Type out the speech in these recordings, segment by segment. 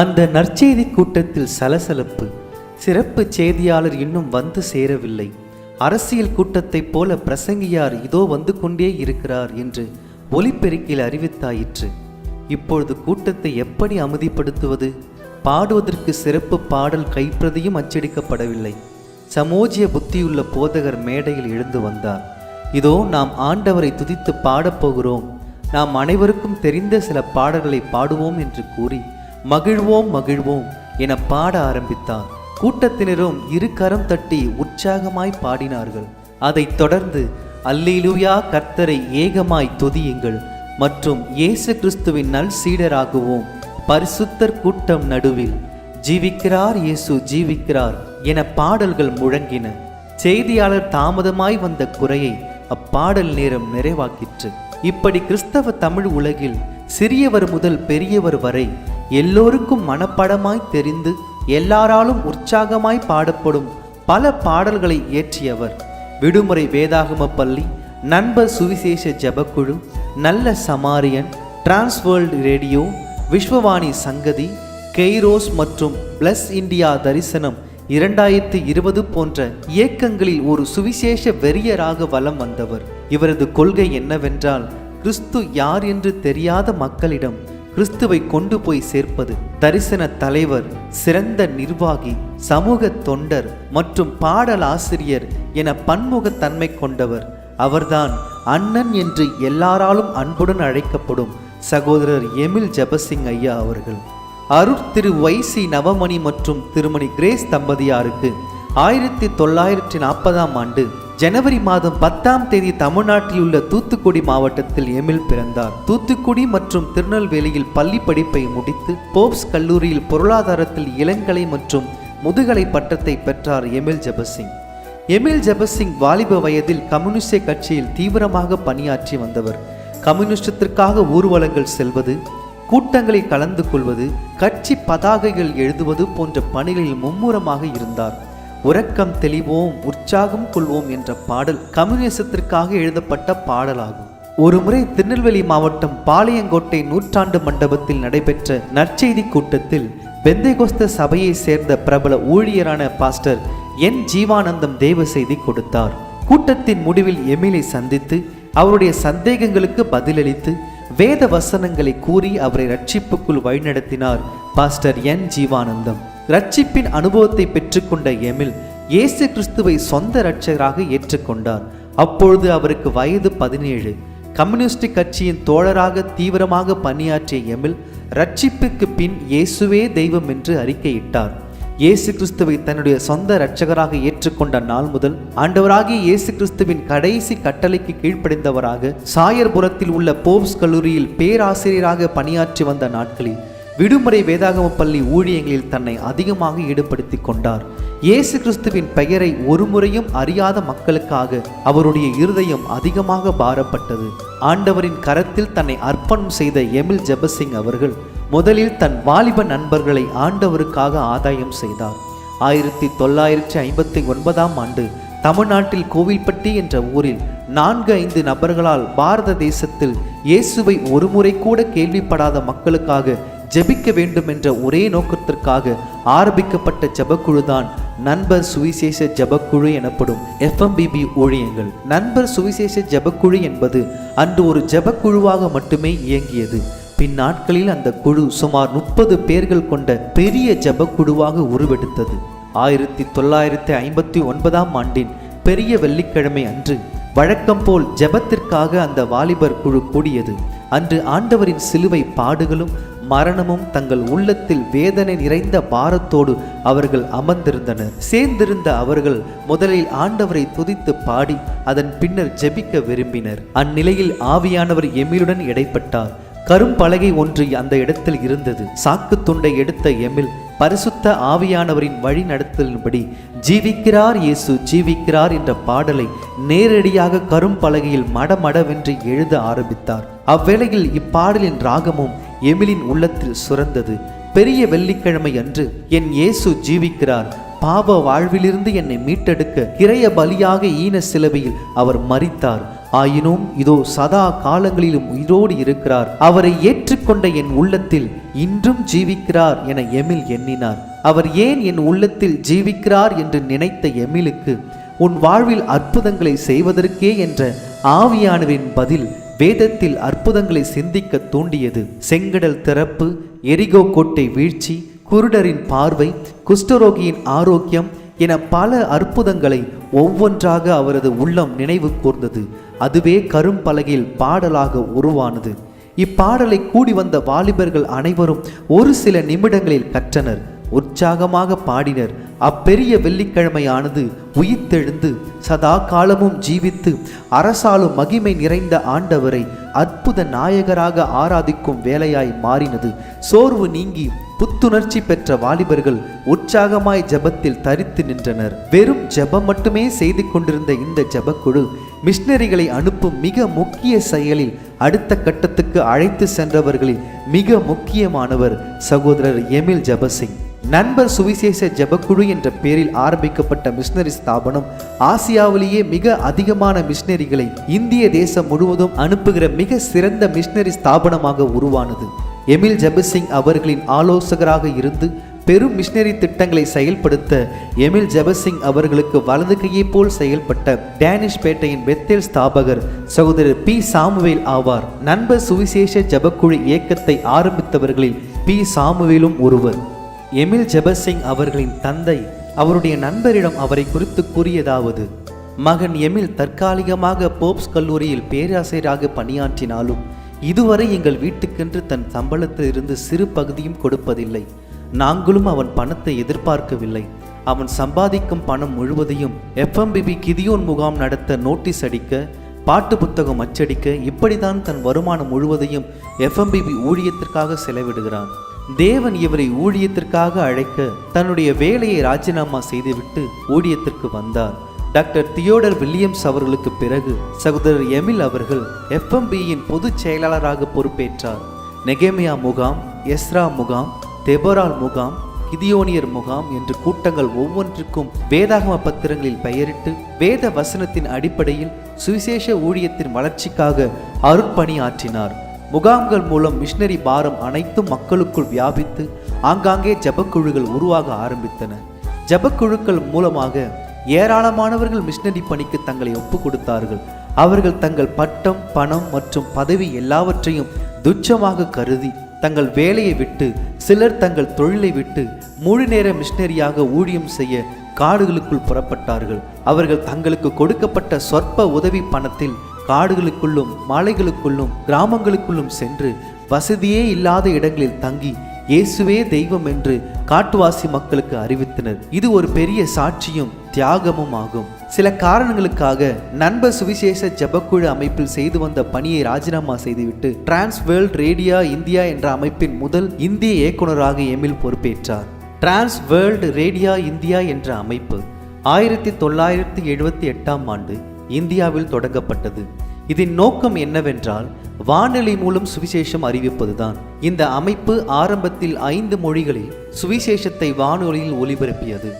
அந்த நற்செய்தி கூட்டத்தில் சலசலப்பு. சிறப்பு செய்தியாளர் இன்னும் வந்து சேரவில்லை. அரசியல் கூட்டத்தைப் போல பிரசங்கியார் இதோ வந்து கொண்டே இருக்கிறார் என்று ஒலிப்பெருக்கில் அறிவித்தாயிற்று. இப்பொழுது கூட்டத்தை எப்படி அமைதிப்படுத்துவது? பாடுவதற்கு சிறப்பு பாடல் கைப்பிரதியும் அச்சடிக்கப்படவில்லை. சமோஜிய புத்தியுள்ள போதகர் மேடையில் எழுந்து வந்தார். இதோ நாம் ஆண்டவரை துதித்து பாடப்போகிறோம் நாம் அனைவருக்கும் தெரிந்த சில பாடல்களை பாடுவோம் என்று கூறி மகிழ்வோம் மகிழ்வோம் என பாட ஆரம்பித்தார் கூட்டத்தினரும் இரு கரம் தட்டி உற்சாகமாய் பாடினார்கள். அதைத் தொடர்ந்து அல்லிலுயா கர்த்தரை ஏகமாய் துதியுங்கள் மற்றும் இயேசு கிறிஸ்துவின் நல் சீடராகுவோம். பரிசுத்தர் கூட்டம் நடுவில் ஜீவிக்கிறார் இயேசு ஜீவிக்கிறார் என பாடல்கள் முழங்கின. செய்தியாளர் தாமதமாய் வந்த குறையை அப்பாடல் நேரம் நிறைவாக்கிற்று. இப்படி கிறிஸ்தவ தமிழ் உலகில் சிறியவர் முதல் பெரியவர் வரை எல்லோருக்கும் மனப்படமாய் தெரிந்து எல்லாராலும் உற்சாகமாய் பாடப்படும் பல பாடல்களை இயற்றியவர். விடுமுறை வேதாகம பள்ளி நண்பர் சுவிசேஷ ஜபக்குழு நல்ல சமாரியன் டிரான்ஸ்வேர்ல்டு ரேடியோ விஸ்வவாணி சங்கதி கெய்ரோஸ் மற்றும் பிளஸ் இந்தியா தரிசனம் இரண்டாயிரத்தி இருபது போன்ற இயக்கங்களில் ஒரு சுவிசேஷ வெறியராக வலம் வந்தவர். இவரது கொள்கை என்னவென்றால் கிறிஸ்து யார் என்று தெரியாத மக்களிடம் கிறிஸ்துவை கொண்டு போய் சேர்ப்பது தரிசன தலைவர் சிறந்த நிர்வாகி சமூக தொண்டர் மற்றும் பாடல் ஆசிரியர் என பன்முகத்தன்மை கொண்டவர். அவர்தான் அண்ணன் என்று எல்லாராலும் அன்புடன் அழைக்கப்படும் சகோதரர் எமில் ஜபசிங் ஐயா அவர்கள். அருட் திரு வைசி நவமணி மற்றும் திருமணி கிரேஸ் தம்பதியாருக்கு ஆயிரத்தி தொள்ளாயிரத்தி நாற்பதாம் ஆண்டு ஜனவரி மாதம் பத்தாம் தேதி தமிழ்நாட்டில் உள்ள தூத்துக்குடி மாவட்டத்தில் எமில் பிறந்தார். தூத்துக்குடி மற்றும் திருநெல்வேலியில் பள்ளி படிப்பை முடித்து போப்ஸ் கல்லூரியில் பொருளாதாரத்தில் இளங்கலை மற்றும் முதுகலை பட்டத்தை பெற்றார் எமில் ஜபசிங். எமில் ஜபசிங் வாலிப வயதில் கம்யூனிஸ்ட கட்சியில் தீவிரமாக பணியாற்றி வந்தவர். கம்யூனிஸ்டத்திற்காக ஊர்வலங்கள் செல்வது கூட்டங்களில் கலந்து கொள்வது கட்சி பதாகைகள் எழுதுவது போன்ற பணிகளில் மும்முரமாக இருந்தார். உறக்கம் தெளிவோம் உற்சாகம் கொள்வோம் என்ற பாடல் கம்யூனிசத்திற்காக எழுதப்பட்ட பாடலாகும். ஒருமுறை திருநெல்வேலி மாவட்டம் பாளையங்கோட்டை நூற்றாண்டு மண்டபத்தில் நடைபெற்ற நற்செய்தி கூட்டத்தில் பெந்தைகோஸ்த சபையை சேர்ந்த பிரபல ஊழியரான பாஸ்டர் என். ஜீவானந்தம் தேவ செய்தி கொடுத்தார். கூட்டத்தின் முடிவில் எமிலை சந்தித்து அவருடைய சந்தேகங்களுக்கு பதிலளித்து வேத வசனங்களை கூறி அவரை ரட்சிப்புக்குள் வழிநடத்தினார் பாஸ்டர் என். ஜீவானந்தம். ரட்சிப்பின் அனுபவத்தை பெற்றுக்கொண்ட எமில் இயேசு கிறிஸ்துவை சொந்த இரட்சகராக ஏற்றுக்கொண்டார். அப்பொழுது அவருக்கு வயது பதினேழு. கம்யூனிஸ்ட் கட்சியின் தோழராக தீவிரமாக பணியாற்றிய எமில் ரட்சிப்புக்கு பின் இயேசுவே தெய்வம் என்று அறிக்கையிட்டார். இயேசு கிறிஸ்துவை தன்னுடைய சொந்த இரட்சகராக ஏற்றுக்கொண்ட நாள் முதல் ஆண்டவராகிய இயேசு கிறிஸ்துவின் கடைசி கட்டளைக்கு கீழ்ப்படைந்தவராக சாயர்புரத்தில் உள்ள போப்ஸ் கல்லூரியில் பேராசிரியராக பணியாற்றி வந்த நாட்களில் விடுமுறை வேதாகம பள்ளி ஊழியங்களில் தன்னை அதிகமாக ஈடுபடுத்தி கொண்டார். இயேசு கிறிஸ்துவின் பெயரை ஒருமுறையும் அறியாத மக்களுக்காக அவருடைய இருதயம் அதிகமாக பாரப்பட்டது. ஆண்டவரின் கரத்தில் தன்னை அர்ப்பணம் செய்த எமில் ஜெபசிங் அவர்கள் முதலில் தன் வாலிப நண்பர்களை ஆண்டவருக்காக ஆதாயம் செய்தார். ஆயிரத்தி தொள்ளாயிரத்தி ஐம்பத்தி ஒன்பதாம் ஆண்டு தமிழ்நாட்டில் கோவில்பட்டி என்ற ஊரில் நான்கு ஐந்து நபர்களால் பாரத தேசத்தில் இயேசுவை ஒருமுறை கூட கேள்விப்படாத மக்களுக்காக ஜெபிக்க வேண்டும் என்ற ஒரே நோக்கத்திற்காக ஆரம்பிக்கப்பட்ட ஜெபக்குழுதான் நண்பர் சுவிசேஷ ஜபக்குழு எனப்படும் எஃப்எம்பிபி ஊழியங்கள். நண்பர் சுவிசேஷ ஜெபக்குழு என்பது அன்று ஒரு ஜபக்குழுவாக மட்டுமே இயங்கியது. பின் நாட்களில் அந்த குழு சுமார் முப்பது பேர்கள் கொண்ட பெரிய ஜபக்குழுவாக உருவெடுத்தது. ஆயிரத்தி தொள்ளாயிரத்தி ஐம்பத்தி ஒன்பதாம் ஆண்டின் பெரிய வெள்ளிக்கிழமை அன்று வழக்கம் போல் ஜெபத்திற்காக அந்த வாலிபர் குழு கூடியது. அன்று ஆண்டவரின் சிலுவை பாடுகளும் மரணமும் தங்கள் உள்ளத்தில் வேதனை நிறைந்த பாரத்தோடு அவர்கள் அமர்ந்திருந்தனர். சேர்ந்திருந்த அவர்கள் முதலில் ஆண்டவரை துதித்து பாடி அதன் பின்னர் ஜெபிக்க விரும்பினர். அந்நிலையில் ஆவியானவர் எமிலுடன் இடைப்பட்டார். கரும்பலகை ஒன்று அந்த இடத்தில் இருந்தது. சாக்கு துண்டை எடுத்த எமில் பரிசுத்த ஆவியானவரின் வழி நடத்தலின்படி ஜீவிக்கிறார் இயேசு ஜீவிக்கிறார் என்ற பாடலை நேரடியாக கரும்பலகையில் மடமடவென்று எழுத ஆரம்பித்தார். அவ்வேளையில் இப்பாடலின் ராகமும் எமிலின் உள்ளத்தில் சுரந்தது. பெரிய வெள்ளிக்கிழமை அன்று என் இயேசு ஜீவிக்கிறார். பாவ வாழ்விலிருந்து என்னை மீட்டெடுக்க கிரைய பலியாக ஈன சிலுவையில் அவர் மறித்தார் ஆயினும் இதோ சதா காலங்களிலும் உயிரோடு இருக்கிறார். அவரை ஏற்றுக்கொண்ட என் உள்ளத்தில் இன்றும் ஜீவிக்கிறார் என எமில் எண்ணினார். அவர் ஏன் என் உள்ளத்தில் ஜீவிக்கிறார் என்று நினைத்த எமிலுக்கு உன் வாழ்வில் அற்புதங்களை செய்வதற்கே என்ற ஆவியானவின் பதில் வேதத்தில் அற்புதங்களை சிந்திக்க தூண்டியது. செங்கடல் திறப்பு எரிகோ கோட்டை வீழ்ச்சி குருடரின் பார்வை குஷ்டரோகியின் ஆரோக்கியம் என பல அற்புதங்களை ஒவ்வொன்றாக அவரது உள்ளம் நினைவு கூர்ந்தது. அதுவே கரும்பலகையில் பாடலாக உருவானது. இப்பாடலை கூடி வந்த வாலிபர்கள் அனைவரும் ஒரு சில நிமிடங்களில் கற்றனர். உற்சாகமாக பாடினர். அப்பெரிய வெள்ளிக்கிழமையானது உயிர்த்தெழுந்து சதா காலமும் ஜீவித்து அரசாலும் மகிமை நிறைந்த ஆண்டவரை அற்புத நாயகராக ஆராதிக்கும் வேலையாய் மாறினது. சோர்வு நீங்கி புத்துணர்ச்சி பெற்ற வாலிபர்கள் உற்சாகமாய் ஜெபத்தில் தரித்து நின்றனர். வெறும் ஜெபம் மட்டுமே செய்து கொண்டிருந்த இந்த ஜபக்குழு மிஷினரிகளை அனுப்பும் மிக முக்கிய செயலில் அடுத்த கட்டத்துக்கு அழைத்து சென்றவர்களில் மிக முக்கியமானவர் சகோதரர் எமில் ஜபசிங். நண்பர் சுவிசேஷ ஜபக்குழு என்ற பெயரில் ஆரம்பிக்கப்பட்ட மிஷினரி ஸ்தாபனம் ஆசியாவிலேயே மிக அதிகமான மிஷினரிகளை இந்திய தேசம் முழுவதும் அனுப்புகிற மிக சிறந்த மிஷினரி ஸ்தாபனமாக உருவானது. எமில் ஜபசிங் அவர்களின் ஆலோசகராக இருந்து பெரும் மிஷினரி திட்டங்களை செயல்படுத்த எமில் ஜபசிங் அவர்களுக்கு வலது கையை போல் செயல்பட்ட டேனிஷ் பேட்டையின் பெத்தேல் ஸ்தாபகர் சகோதரர் பி. சாமுவேல் ஆவார். நண்பர் சுவிசேஷ ஜபக்குழு இயக்கத்தை ஆரம்பித்தவர்களில் பி. சாமுவேலும் ஒருவர். எமில் ஜெபசிங் அவர்களின் தந்தை அவருடைய நண்பரிடம் அவரை குறித்து கூறியதாவது மகன் எமில் தற்காலிகமாக போப்ஸ் கல்லூரியில் பேராசிரியராக பணியாற்றினாலும் இதுவரை எங்கள் வீட்டுக்கென்று தன் சம்பளத்தில் இருந்து சிறு பகுதியும் கொடுப்பதில்லை. நாங்களும் அவன் பணத்தை எதிர்பார்க்கவில்லை. அவன் சம்பாதிக்கும் பணம் முழுவதையும் எஃப்எம்பிபி கிதியோன் முகாம் நடத்த நோட்டீஸ் அடிக்க பாட்டு புத்தகம் அச்சடிக்க இப்படிதான் தன் வருமானம் முழுவதையும் எஃப்எம்பிபி ஊழியத்திற்காக செலவிடுகிறான். தேவன் இவரை ஊழியத்திற்காக அழைக்க தன்னுடைய வேலையை ராஜினாமா செய்துவிட்டு ஊழியத்திற்கு வந்தார். டாக்டர் தியோடர் வில்லியம்ஸ் அவர்களுக்கு பிறகு சகோதரர் எமில் அவர்கள் எஃப்எம்பியின் பொதுச் செயலாளராக பொறுப்பேற்றார். நெகேமியா முகாம் எஸ்ரா முகாம் தெபரால் முகாம் கிதியோனியர் முகாம் என்று கூட்டங்கள் ஒவ்வொன்றுக்கும் வேதாகம பத்திரங்களில் பெயரிட்டு வேத வசனத்தின் அடிப்படையில் சுவிசேஷ ஊழியத்தின் வளர்ச்சிக்காக அருட்பணி ஆற்றினார் முகாம்கள் மூலம் மிஷினரி பாரம் அனைத்தும் மக்களுக்குள் வியாபித்து ஆங்காங்கே ஜபக்குழுகள் உருவாக ஆரம்பித்தன. ஜபக்குழுக்கள் மூலமாக ஏராளமானவர்கள் மிஷினரி பணிக்கு தங்களை ஒப்பு கொடுத்தார்கள். அவர்கள் தங்கள் பட்டம் பணம் மற்றும் பதவி எல்லாவற்றையும் துச்சமாக கருதி தங்கள் வேலையை விட்டு சிலர் தங்கள் தொழிலை விட்டு முழு நேர மிஷினரியாக ஊழியம் செய்ய காடுகளுக்குள் புறப்பட்டார்கள். அவர்கள் தங்களுக்கு கொடுக்கப்பட்ட சொற்ப உதவி பணத்தில் காடுகளுக்குள்ளும் மாலைகளுக்குள்ளும் கிராமங்களுக்குள்ளும் சென்று வசதியே இல்லாத இடங்களில் தங்கி இயேசுவே தெய்வம் என்று காட்டுவாசி மக்களுக்கு அறிவித்தனர். இது ஒரு பெரிய சாட்சியும் தியாகமும் ஆகும். சில காரணங்களுக்காக நண்பர் சுவிசேஷ ஜபக்குழு அமைப்பில் செய்து வந்த பணியை ராஜினாமா செய்துவிட்டு டிரான்ஸ் வேர்ல்ட் ரேடியா இந்தியா என்ற அமைப்பின் முதல் இந்திய இயக்குனராக எமில் பொறுப்பேற்றார். டிரான்ஸ் வேர்ல்ட் ரேடியா இந்தியா என்ற அமைப்பு ஆயிரத்தி தொள்ளாயிரத்தி எழுபத்தி எட்டாம் ஆண்டு இந்தியாவில் தொடங்கப்பட்டது. இதன் நோக்கம் என்னவென்றால் வானொலி மூலம் சுவிசேஷம் அறிவிப்பதுதான். இந்த அமைப்பு ஆரம்பத்தில் ஐந்து மொழிகளில் சுவிசேஷத்தை வானொலியில் ஒலிபரப்பியது.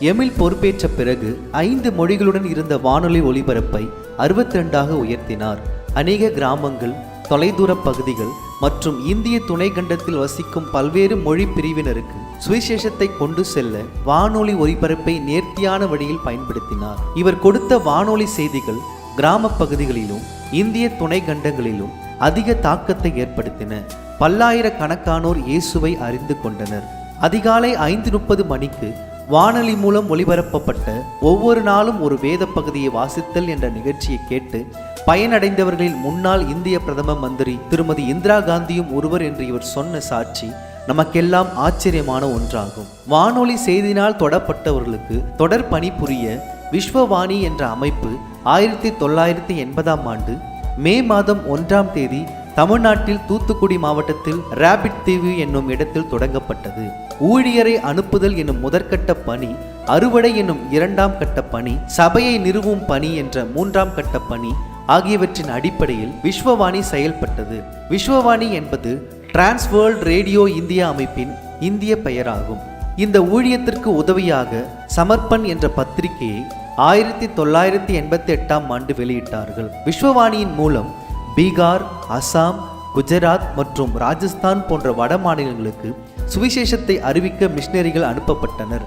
எமில் பொறுப்பேற்ற பிறகு ஐந்து மொழிகளுடன் இருந்த வானொலி ஒலிபரப்பை அறுபத்தி ரெண்டாக உயர்த்தினார். அநேக கிராமங்கள் தொலைதூர பகுதிகள் மற்றும் இந்திய துணை கண்டத்தில் வசிக்கும் பல்வேறு மொழி பிரிவினருக்கு சுவிசேஷத்தை கொண்டு செல்ல வானொலி ஒலிபரப்பை நேர்த்தியான வழியில் பயன்படுத்தினார். இவர் கொடுத்த வானொலி செய்திகள் கிராம பகுதிகளிலும் இந்திய துணை கண்டங்களிலும் அதிக தாக்கத்தை ஏற்படுத்தின. பல்லாயிரக்கணக்கானோர் இயேசுவை அறிந்து கொண்டனர். அதிகாலை ஐந்து முப்பது மணிக்கு வானொலி மூலம் ஒளிபரப்பப்பட்ட ஒவ்வொரு நாளும் ஒரு வேத பகுதியை வாசித்தல் என்ற நிகழ்ச்சியை கேட்டு பயனடைந்தவர்களில் முன்னாள் இந்திய பிரதம மந்திரி திருமதி இந்திரா காந்தியும் ஒருவர் என்று இவர் சொன்ன சாட்சி நமக்கெல்லாம் ஆச்சரியமான ஒன்றாகும். வானொலி செய்தினால் தொடப்பட்டவர்களுக்கு தொடர் பணிபுரிய விஸ்வவாணி என்ற அமைப்பு ஆயிரத்தி தொள்ளாயிரத்தி எண்பதாம் ஆண்டு மே மாதம் ஒன்றாம் தேதி தமிழ்நாட்டில் தூத்துக்குடி மாவட்டத்தில் ராபிட் தீவு என்னும் இடத்தில் தொடங்கப்பட்டது. ஊழியரை அனுப்புதல் என்னும் முதற்கட்ட பணி அறுவடை என்னும் இரண்டாம் கட்ட பணி சபையை நிறுவும் பணி என்ற மூன்றாம் கட்ட பணி ஆகியவற்றின் அடிப்படையில் விஸ்வவாணி செயல்பட்டது. விஸ்வவாணி என்பது டிரான்ஸ்வேர்ல்ட் ரேடியோ இந்தியா அமைப்பின் இந்திய பெயராகும். இந்த ஊழியத்திற்கு உதவியாக சமர்ப்பன் என்ற பத்திரிகையை ஆயிரத்தி தொள்ளாயிரத்தி எண்பத்தி எட்டாம் ஆண்டு வெளியிட்டார்கள். விஸ்வவாணியின் மூலம் பீகார் அசாம் குஜராத் மற்றும் ராஜஸ்தான் போன்ற வட மாநிலங்களுக்கு சுவிசேஷத்தை அறிவிக்க மிஷினரிகள் அனுப்பப்பட்டனர்.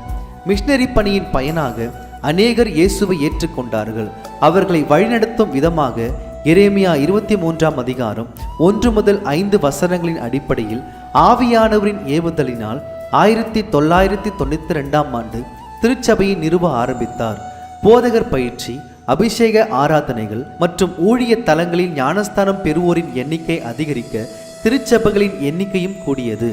மிஷினரி பணியின் பயனாக அநேகர் இயேசுவை ஏற்றுக்கொண்டார்கள். அவர்களை வழிநடத்தும் விதமாக எரேமியா இருபத்தி மூன்றாம் அதிகாரம் ஒன்று முதல் ஐந்து வசனங்களின் அடிப்படையில் ஆவியானவரின் ஏவுதலினால் ஆயிரத்தி தொள்ளாயிரத்தி தொண்ணூற்றி ரெண்டாம் ஆண்டு திருச்சபையை நிறுவ ஆரம்பித்தார். போதகர் பயிற்சி அபிஷேக ஆராதனைகள் மற்றும் ஊழிய தலங்களில் ஞானஸ்தானம் பெறுவோரின் எண்ணிக்கை அதிகரிக்க திருச்சபைகளின் எண்ணிக்கையும் கூடியது.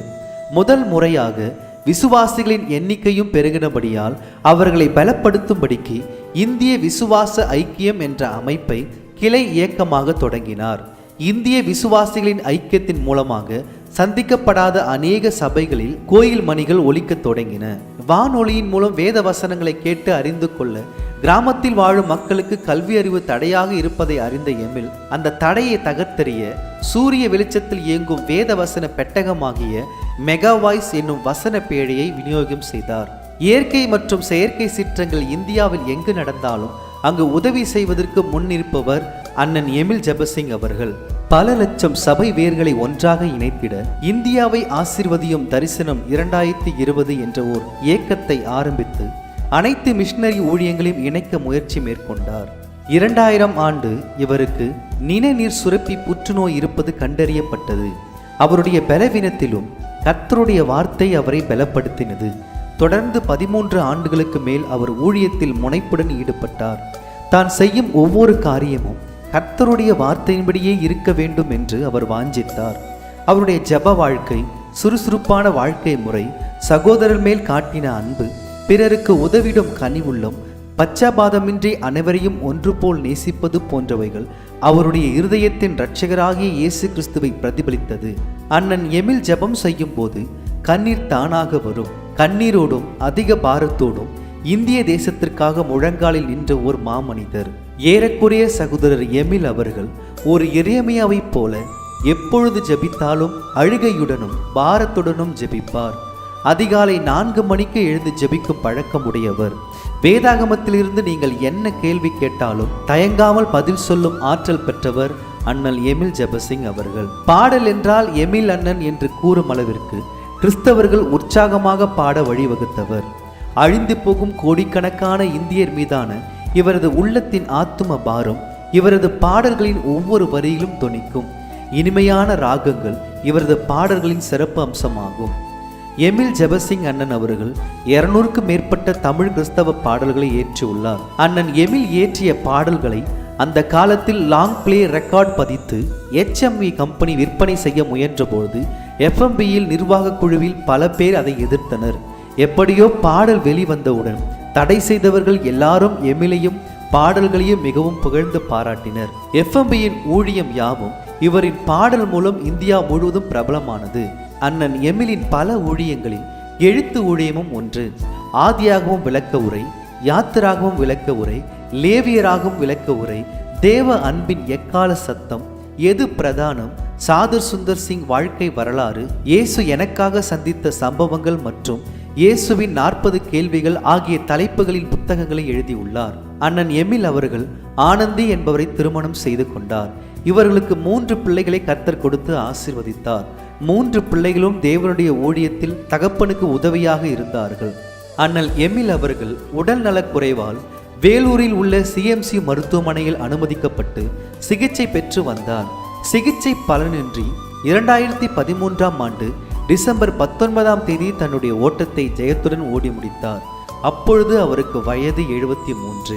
முதல் முறையாக விசுவாசிகளின் எண்ணிக்கையும் பெருகினபடியால் அவர்களை பலப்படுத்தும்படிக்கு இந்திய விசுவாச ஐக்கியம் என்ற அமைப்பை கிளை இயக்கமாக தொடங்கினார். இந்திய விசுவாசிகளின் ஐக்கியத்தின் மூலமாக சந்திக்கப்படாத அநேக சபைகளில் கோயில் மணிகள் ஒலிக்கத் தொடங்கின. வானொலியின் மூலம் வேத வசனங்களை கேட்டு அறிந்து கொள்ள கிராமத்தில் வாழும் மக்களுக்கு கல்வி அறிவு தடையாக இருப்பதை அறிந்த எமில் அந்த தடையை தகர்த்தெறிய சூரிய வெளிச்சத்தில் இயங்கும் வேத வசன பெட்டகமாகிய மெகாவாய்ஸ் என்னும் வசன பேழையை விநியோகம் செய்தார். இயற்கை மற்றும் செயற்கை சீற்றங்கள் இந்தியாவில் எங்கு நடந்தாலும் அங்கு உதவி செய்வதற்கு முன்னிருப்பவர் அண்ணன் எமில் ஜெபசிங் அவர்கள். பல லட்சம் சபை வேர்களை ஒன்றாக இணைத்திட இந்தியாவை ஆசிர்வதியும் தரிசனம் இரண்டாயிரத்தி இருபது என்ற ஓர் இயக்கத்தை ஆரம்பித்து அனைத்து மிஷனரி ஊழியங்களையும் இணைக்க முயற்சி மேற்கொண்டார். இரண்டாயிரம் ஆண்டு இவருக்கு நினைநீர் சுரப்பி புற்றுநோய் இருப்பது கண்டறியப்பட்டது. அவருடைய பலவீனத்திலும் கத்தருடைய வார்த்தை அவரை பலப்படுத்தினது. தொடர்ந்து பதிமூன்று ஆண்டுகளுக்கு மேல் அவர் ஊழியத்தில் முனைப்புடன் ஈடுபட்டார். தான் செய்யும் ஒவ்வொரு காரியமும் கர்த்தருடைய வார்த்தையின்படியே இருக்க வேண்டும் என்று அவர் வாஞ்சித்தார். அவருடைய ஜெப வாழ்க்கை சுறுசுறுப்பான வாழ்க்கை முறை சகோதரர் மேல் காட்டின அன்பு பிறருக்கு உதவிடும் கனிவுள்ளம் பச்சாபாதமின்றி அனைவரையும் ஒன்று போல் நேசிப்பது போன்றவைகள் அவருடைய இருதயத்தின் இரட்சகராகிய இயேசு கிறிஸ்துவை பிரதிபலித்தது. அண்ணன் எமில் ஜெபம் செய்யும் போது கண்ணீர் தானாக வரும். கண்ணீரோடும் அதிக பாரத்தோடும் இந்திய தேசத்திற்காக முழங்காலில் நின்ற ஒரு மாமனிதர். ஏறக்குறைய சகோதரர் எமில் அவர்கள் ஒரு எரேமியாவைப் போல எப்பொழுது ஜெபித்தாலும் அழுகையுடனும் பாரத்துடனும் ஜெபிப்பார். அதிகாலை நான்கு மணிக்கு எழுந்து ஜெபிக்கும் பழக்கம் உடையவர் வேதாகமத்திலிருந்து நீங்கள் என்ன கேள்வி கேட்டாலும் தயங்காமல் பதில் சொல்லும் ஆற்றல் பெற்றவர் அண்ணல் எமில் ஜெபசிங் அவர்கள். பாடல் என்றால் எமில் அண்ணன் என்று கூறும் அளவிற்கு கிறிஸ்தவர்கள் உற்சாகமாக பாட வழிவகுத்தவர். அழிந்து போகும் கோடிக்கணக்கான இந்தியர் மீதான இவரது உள்ளத்தின் ஆத்தும பாரம் இவரது பாடல்களின் ஒவ்வொரு வரியிலும் தொனிக்கும். இனிமையான ராகங்கள் இவரது பாடல்களின் சிறப்பு அம்சமாகும். எமில் ஜெபசிங் அண்ணன் அவர்கள் இருநூறுக்கும் மேற்பட்ட தமிழ் கிறிஸ்தவ பாடல்களை இயற்றியுள்ளார் அண்ணன் எமில் இயற்றிய பாடல்களை அந்த காலத்தில் லாங் பிளே ரெக்கார்ட் பதித்து HMV கம்பெனி விற்பனை செய்ய முயன்றபோது எஃப்எம்பியில் நிர்வாக குழுவில் பல பேர் அதை எதிர்த்தனர். எப்படியோ பாடல் வெளிவந்தவுடன் தடை செய்தவர்கள் எல்லாரும் எமிலையும் பாடல்களையும் மிகவும் புகழ்ந்து பாராட்டினர். எஃப்எம்பியின் ஊழியம் யாவும் இவரின் பாடல் மூலம் இந்தியா முழுவதும் பிரபலமானது. அண்ணன் எமிலின் பல ஊழியங்களில் எழுத்து ஊழியமும் ஒன்று. ஆதியாகவும் விளக்க உரை யாத்திராகவும் விளக்க உரை லேவியராகவும் விளக்க உரை தேவ அன்பின் எக்கால சத்தம் எது பிரதானம் சாதுர் சுந்தர் சிங் வாழ்க்கை வரலாறு இயேசு எனக்காக சந்தித்த சம்பவங்கள் மற்றும் இயேசுவின் நாற்பது கேள்விகள் ஆகிய தலைப்புகளின் புத்தகங்களை எழுதியுள்ளார். அண்ணன் எமில் அவர்கள் ஆனந்தி என்பவரை திருமணம் செய்து கொண்டார். இவர்களுக்கு மூன்று பிள்ளைகளை கர்த்தர் கொடுத்து ஆசிர்வதித்தார். மூன்று பிள்ளைகளும் தேவனுடைய ஊழியத்தில் தகப்பனுக்கு உதவியாக இருந்தார்கள். அண்ணல் எமில் அவர்கள் உடல் நலக்குறைவால் வேலூரில் உள்ள சிஎம்சி மருத்துவமனையில் அனுமதிக்கப்பட்டு சிகிச்சை பெற்று வந்தார். சிகிச்சை பலனின்றி இரண்டாயிரத்தி பதிமூன்றாம் ஆண்டு டிசம்பர் பத்தொன்பதாம் தேதி தன்னுடைய ஓட்டத்தை ஜெயத்துடன் ஓடி முடித்தார். அப்பொழுது அவருக்கு வயது எழுபத்தி மூன்று.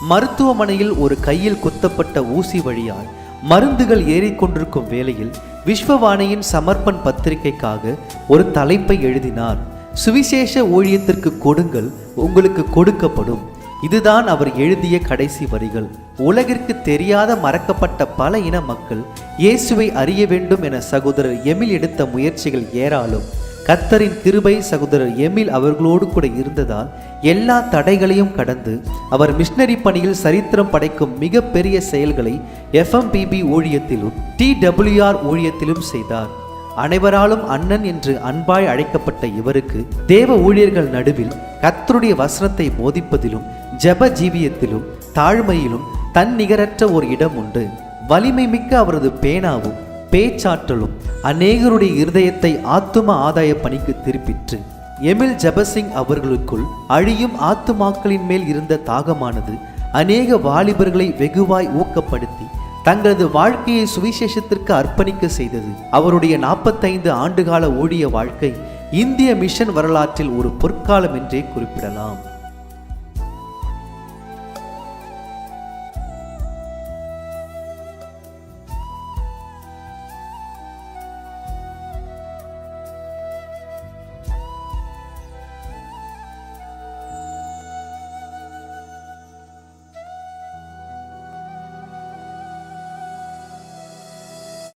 மருத்துவமனையில் ஒரு கையில் குத்தப்பட்ட ஊசி வழியால் மருந்துகள் ஏறிக்கொண்டிருக்கும் வேளையில் விஸ்வவாணியின் சமர்ப்பண் பத்திரிகைக்காக ஒரு தலைப்பை எழுதினார். சுவிசேஷ ஊழியத்திற்கு கொடுங்கள் உங்களுக்கு கொடுக்கப்படும். இதுதான் அவர் எழுதிய கடைசி வரிகள். உலகிற்கு தெரியாத மறக்கப்பட்ட பல இன மக்கள் இயேசுவை அறிய வேண்டும் என சகோதரர் எமில் எடுத்த முயற்சிகள் ஏராளம். கத்தரின் கிருபை சகோதரர் எமில் அவர்களோடு கூட இருந்ததால் எல்லா தடைகளையும் கடந்து அவர் மிஷனரி பணியில் சரித்திரம் படைக்கும் மிகப்பெரிய செயல்களை எஃப்எம்பிபி ஊழியத்திலும் டிடபிள்யூஆர் ஊழியத்திலும் செய்தார். அனைவராலும் அண்ணன் என்று அன்பாய் அழைக்கப்பட்ட இவருக்கு தேவ ஊழியர்கள் நடுவில் கத்தருடைய வசனத்தை போதிப்பதிலும் ஜப ஜீவியத்திலும் தாழ்மையிலும் தன்னிகரற்ற ஒரு இடம் உண்டு. வலிமை மிக்க அவரது பேனாவும் பேச்சாற்றலும் அநேகருடைய இருதயத்தை ஆத்தும ஆதாய பணிக்கு திருப்பிற்று. எமில் ஜபசிங் அவர்களுக்குள் அழியும் ஆத்துமாக்களின் மேல் இருந்த தாகமானது அநேக வாலிபர்களை வெகுவாய் ஊக்கப்படுத்தி தங்களது வாழ்க்கையை சுவிசேஷத்திற்கு அர்ப்பணிக்க செய்தது. அவருடைய நாற்பத்தைந்து ஆண்டுகால ஊழிய வாழ்க்கை இந்திய மிஷன் வரலாற்றில் ஒரு பொற்காலம் என்றே குறிப்பிடலாம்.